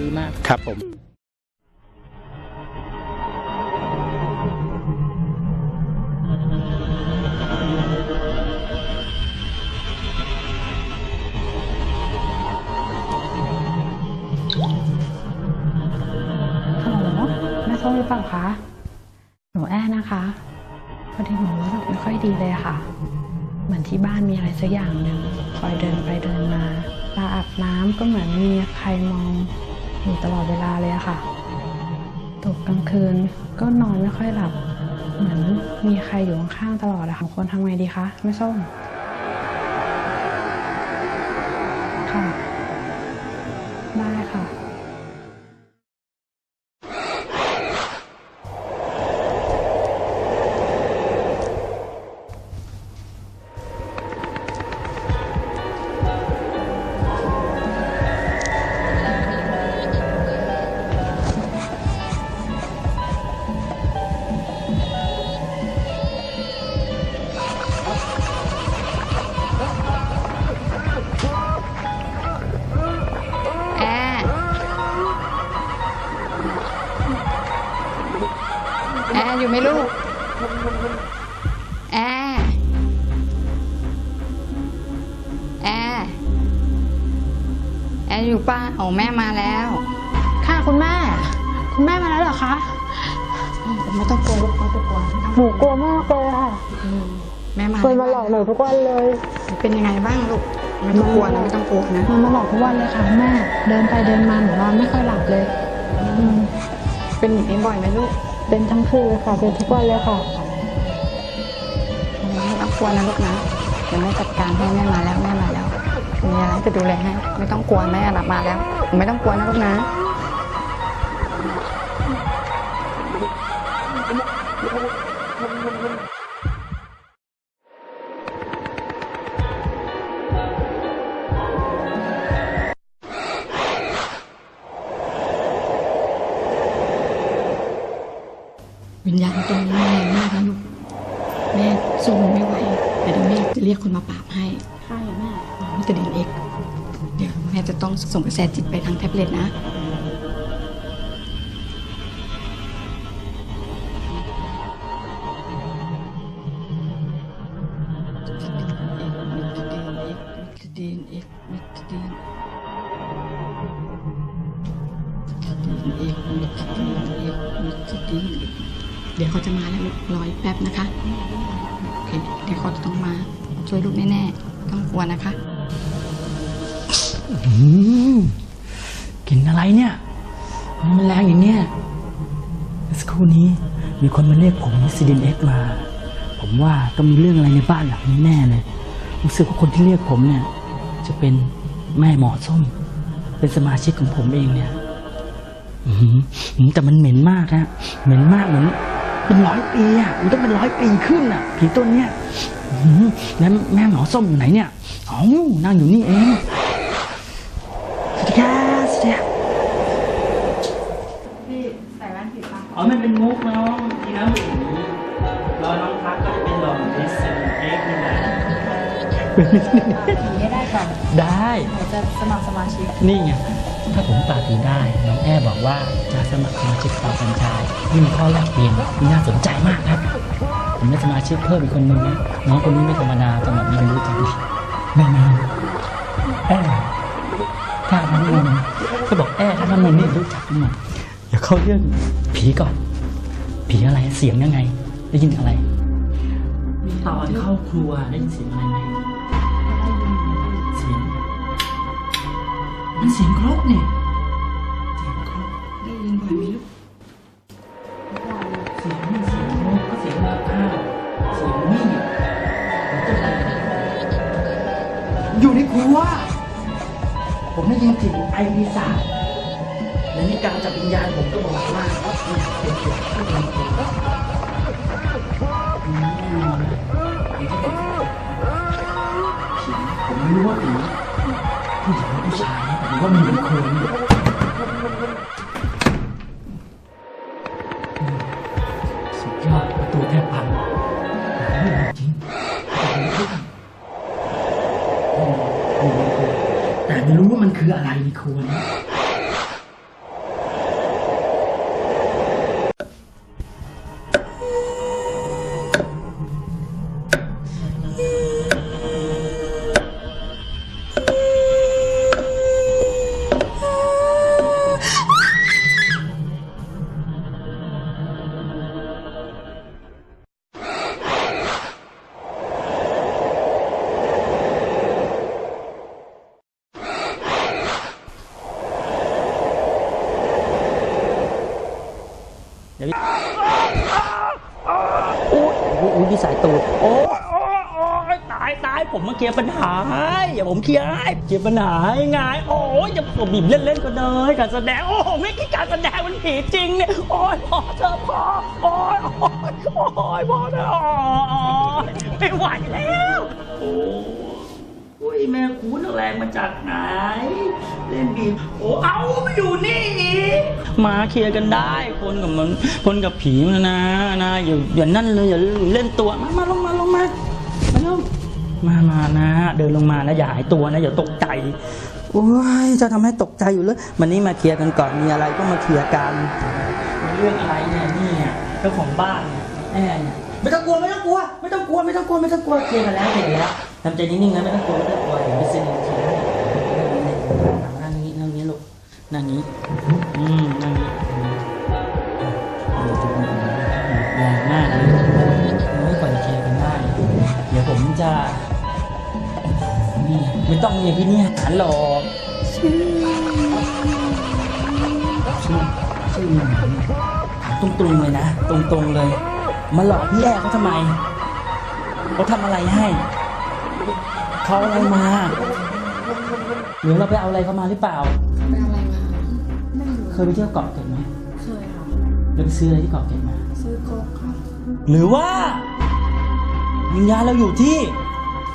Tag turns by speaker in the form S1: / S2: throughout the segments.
S1: ดีมากครับผม
S2: ฮัลโหลแม่ส้มหรือเปล่าคะ หนูแอ้นะคะพอดีหนูรู้สึกไม่ค่อยดีเลยอะค่ะ เหมือนที่บ้านมีอะไรสักอย่างหนึ่งคอยเดินไปเดินมาตาอาบน้ำก็เหมือนมีใครมอง อยู่ตลอดเวลาเลยอะค่ะ ตกกลางคืนก็นอนไม่ค่อยหลับ เหมือนมีใครอยู่ข้างๆตลอดอะค่ะควรทำไงดีคะแม่ส้มค่ะ ได้ค่ะ
S3: แอร์อยู่ป้าโอ้แม่มาแล้ว
S2: ค่ะคุณแม่ คุณแม่มาแล้วเหรอคะ
S3: ไม่ต้องกลัวลูกไม่ต้องกลัวไม่ต้อง
S2: หนูกลัวมากเลยค่ะ
S3: แม่มา
S2: เคยมาหลอกหนูทุกวันเลย
S3: เป็นยังไงบ้างลูกไม่ต้องกลัวนะไม่ต้องกลัวนะ
S2: มันมาหลอกทุกวันเลยค่ะคุณแม่เดินไปเดินมาหนูนอนไม่ค่อยหลับเลยอืม
S3: เป็นอย่างนี้บ่อยไหมลูก
S2: เป็นทั้งคืนเลยค่ะเป็นทุกวันเลยค่ะ
S3: ไม่ต้องกลัวนะลูกนะเดี๋ยวแม่จัดการให้แม่มาแล้วแม่มาแล้ว มีอะไรจะดูแลให้ไม่ต้องกลัวแม่หลับมาแล้ว ไม่ต้องกลัวนะลูกนะ มิสเตอร์ดีเอ็กเดี๋ยวแม่จะต้องส่งกระแสจิตไปทางแท็บเล็ตนะเดี๋ยวเขาจะมาแล้วลูกรออีกแป๊บนะคะ โอเค เดี๋ยวเขาจะต้องมาช่วยลูกแน่ๆ ต้องกลัวนะคะ
S1: อืม กลินอะไรเนี่ยมันแรงอย่างเนี้ยเมื่อสักครู่นี้มีคนมาเรียกผมซีดินเอ็กมา ผมว่าต้องมีเรื่องอะไรในบ้านหลังนี้แน่เลยรู้สึกว่าคนที่เรียกผมเนี่ย จะเป็นแม่หมอส้ม เป็นสมาชิกของผมเองเนี่ยอือหือหือแต่มันเหม็นมากนะเหม็นมากเหมือนเป็นร้อยปีอะมันต้องเป็นร้อยปีขึ้นอะผีต้นเนี้ยแล้วแม่หมอส้มอยู่ไหนเนี่ยอ้านั่งอยู่นี่เอง ครับสวัสดีครับ
S2: พี่ใส่แว่นผิดปะ
S1: อ๋อ มันเป็นมุกน้องทีนะผู้หญิงรอน้องพักก็จะเป็นหลอดเอสเอ็เอ็กนี่นะ
S2: ผีให้ได้ก่อน
S1: ได้
S2: หนูจะสมัครสมาชิก
S1: นี่ไง ถ้าผมปราผีได้ น้องแอ้บอกว่าจะสมัครสมาชิกต่อกัญชานี่มีข้อแลกเปลี่ยนที่น่าสนใจมากครับ ผมได้สมาชิกเพิ่มอีกคนนึงนะ น้องคนนี้ไม่ธรรมดาสำหรับมันรู้จักแน่นอนแอ้ถ้า ทั้งมนต์ก็บอกแอ้ท่าทั้งมนต์นี่รู้จักกันหมดเดี๋ยวเข้าเรื่องผีก่อน ผีอะไรเสียงยังไง ได้ยินอะไรตอนเข้าครัวได้ยินเสียงอะไรไหมเสียงมันเสียงครกเนี่ย ยิ
S3: นก
S1: ลิ่ปีศาจและนี่การจับวิญญาณผมก็บอกว่าเนี่ยเป็นเสียงที่มันเป็นอืมผีผมไม่รู้ว่าผีผู้หญิงหรือผู้ชายนะแต่ว่ามันอยู่ในคนี่ ครัวแต่ไม่รู้ว่ามันคืออะไรในครั เดี๋ยวพี่โอ้ยอุ้ยพี่สายตูดโอ้ยตายตายผมมาเคลียร์ปัญหาอย่าผมเคลียร์ให้เคลียร์ปัญหาให้ไงโอ้ยอย่าผมบีบเล่นๆกันเลยการแสดงโอ้โไม่คิดการแสดงมันผีจริงเนี่ยโอ้ยพอเธอพอโอ้ยโอ้ยโอ้ยพอเธล้ยไม่ไหวแล้ว โอ้อุ้ยแม่คุณเอาแรงมาจากไหน เล่นบีบโอ้เอามาอยู่นี่อีกมาเคลียร์กันได้ คนกับมันคนกับผีมันนะนะอย่าอย่านั่นเลยอย่าเล่นตัวมามาลงมาลงมามาลงมามานะ เดินลงมานะอย่าหายตัวนะอย่าตกใจโอ้ยจะทำให้ตกใจอยู่เลยวันนี้มาเคลียร์กันก่อนมีอะไรก็มาเคลียร์กันเรื่องอะไรเนี่ยนี่เนี่ยเจ้าของบ้านเนี่ยแอนไม่ต้องกลัวไม่ต้องกลัวไม่ต้องกลัวไม่ต้องกลัวไม่ต้องกลัวเคลียร์กันแล้วเคลียร์แล้วทำใจนิ่งๆนะไม่ต้องกลัวไม่ต้องกลัว ไปเซ็นเคลียร์ให้นั่งนี้นั่งนี้ลูกนั่งนี้ อืมนั่งนี้แรงมากเลยไม่ก่อนจะเคลียร์กันได้ เดี๋ยวผมจะ นี่ไม่ต้องมีพี่เนี่ยหาหรอกชื่อชื่อชื่อตรงตรงๆเลยนะตรงตรงๆเลย มาหลอกพี่แอร์เขาทำไมเขาทำอะไรให้ เขาอะไรมา หรือเราไปเอาอะไรเข้ามาหรือเปล่า
S3: ไปเอาอะไรมา
S1: เคยไปเที่ยวเกาะเกร็ดไหม
S3: เคยค่ะ
S1: หรือไปซื้ออะไรที่เกาะเกร็ดมา
S3: ซื้อโค้กค่ะ
S1: หรือว่า วิญญาณเราอยู่ที่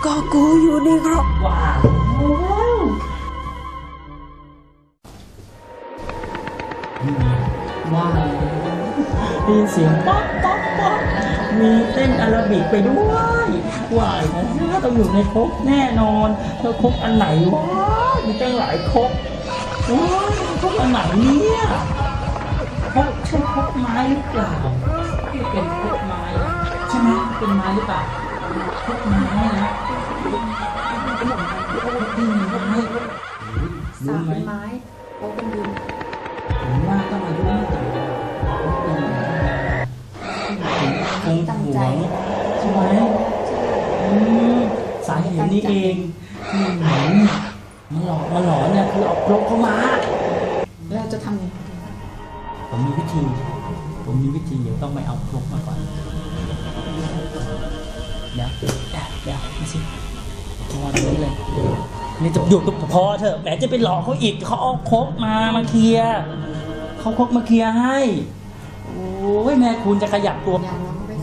S3: ก็กูอยู่นี่ครับ
S1: ว้าวว้าวมีเสียงป๊อกป๊อกป๊อก มีเต้นอาราบิกไปด้วยว้ายนะต้องอยู่ในครกแน่นอนแล้วครกอันไหนวะมีตั้งหลายครกว้ายครกอันไหนเนี่ยครกใช่ครกไม้หรือเปล่าไม่เป็นครกไม้ใช่ไหมเป็นไม้หรือเปล่าครกไม้นะอืมไม่รู้
S3: สาม
S1: ไหม
S3: เป็นไม้โค้กเป็นดิน
S1: นี้เองอืมมันหลอกมันหลอนเนี่ยคือเอาครกเข้ามา
S3: เราจะทำยังไง
S1: ผมมีวิธี ผมมีวิธีเดี๋ยวต้องไปเอาครกมาก่อน เดี๋ยวเดี๋ยวเดี๋ยวมาสิมาวาตรงนี้เลย นี่จะหยุดพอเถอะแหมจะไปหลอกเขาอีกเขาเอาครกมามาเคลียร์เขาครกมาเคลียร์ให้ โอ้ยแม่คุณจะขยับตัว
S3: ยัง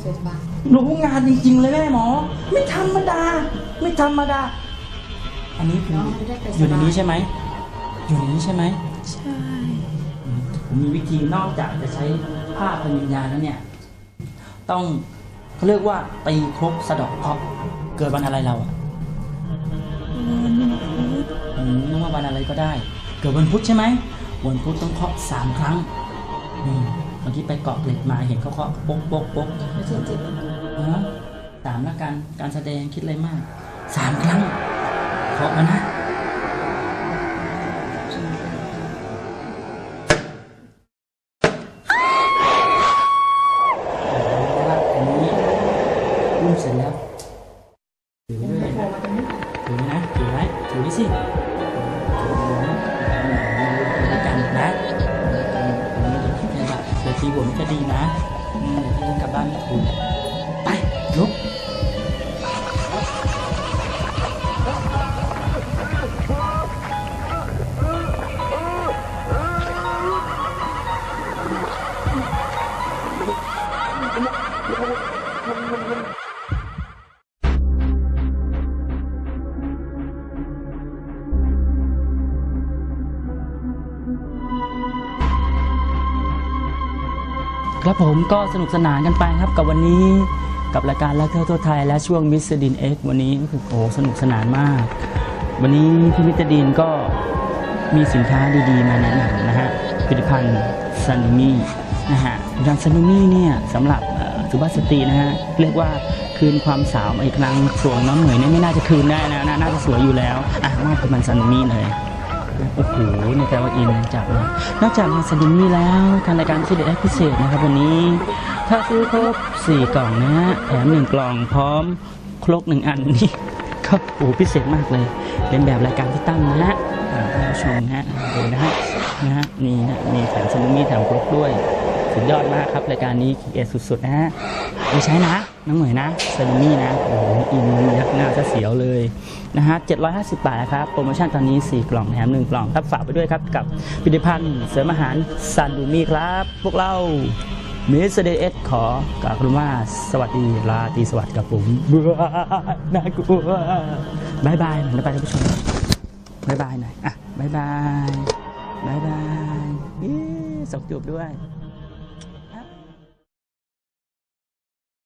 S3: ราก็ไปเซ็ตบ้าน
S1: รู้งานจริงๆเลยแม่หมอ ไม่ธรรมดา ไม่ธรรมดา อันนี้คือ
S3: น้องไม่ได้ไป
S1: อยู่ในนี้ใช่ไหมอยู่ในนี้ใช่ไหม
S3: ใช่
S1: อืมผมมีวิธีนอกจากจะใช้ผ้าเป็นวิญญาณแล้วเนี่ย ต้องเขาเรียกว่าตีครกสะเดอกเคราะห์เกิดวันอะไรเราอะอืมไม่ว่าวันอะไรก็ได้ เกิดวันพุธใช่ไหมวันพุธต้องเคาะสามครั้งอืม เมื่อกี้ไปเกาะเกร็ดมาเห็นเขาเคาะป๊กป๊กป๊ก
S3: ไม่ใช่จิต
S1: ฮะสามละกันการแสดงคิดอะไรมากสามครั้งเคาะมานะ ครับผมก็สนุกสนานกันไปครับกับวันนี้กับรายการรักเที่ยวทั่วไทย และช่วงมิสดินเอ็กวันนี้ก็คือโอ้สนุกสนานมาก วันนี้พี่มิสดินก็มีสินค้าดีๆ มาแนะนำนะฮะผลิตภัณฑ์ซันมี่นะฮะผลิตภัณฑ์ซันมี่เนี่ยสำหรับสุภาพสตรีนะฮะเรียกว่าคืนความสาวอีกครั้งสวนน้องเหมยเนี่ยไม่น่าจะคืนได้นะน่าน่าจะสวยอยู่แล้วอะมอบผลิตภัณฑ์ซันมี่เลย โอ้โหในแต่ว่าอินจับนอกจากมาซาดิมี่แล้วทางรายการพิเศษพิเศษนะครับวันนี้ ถ้าซื้อครบ4 กล่องนะฮะแถม1กล่องพร้อมครกหนึ่งอันนี่ก็โอ้โหพิเศษมากเลย เป็นแบบรายการที่ตั้งนะฮะอ่าให้เราชมนะฮะดูนะฮะนะฮะนี่นะมีแถมซาดิมี่แถมครกด้วย สุดยอดมากครับรายการนี้เอสุดๆนะฮะไม่ใช้นะ น้องเหมยนะซาลูมี่นะโอ้โหอินยักหน้าซะเสียวเลยนะฮะ750 บาทนะครับ โปรโมชั่นตอนนี้ 4 กล่องแถม 1 กล่องครับฝากไปด้วยครับ กับผลิตภัณฑ์เสริมอาหารซาลูมี่ครับ พวกเราเมสเดเอสขอกล่าวคำว่าสวัสดีราตรีสวัสดิ์กับผมเบื่อน่ากลัวบายบายหน่อยนะไปท่านผู้ชมบายบายหน่อยอะบายบายบายบายอีส่งจูบด้วย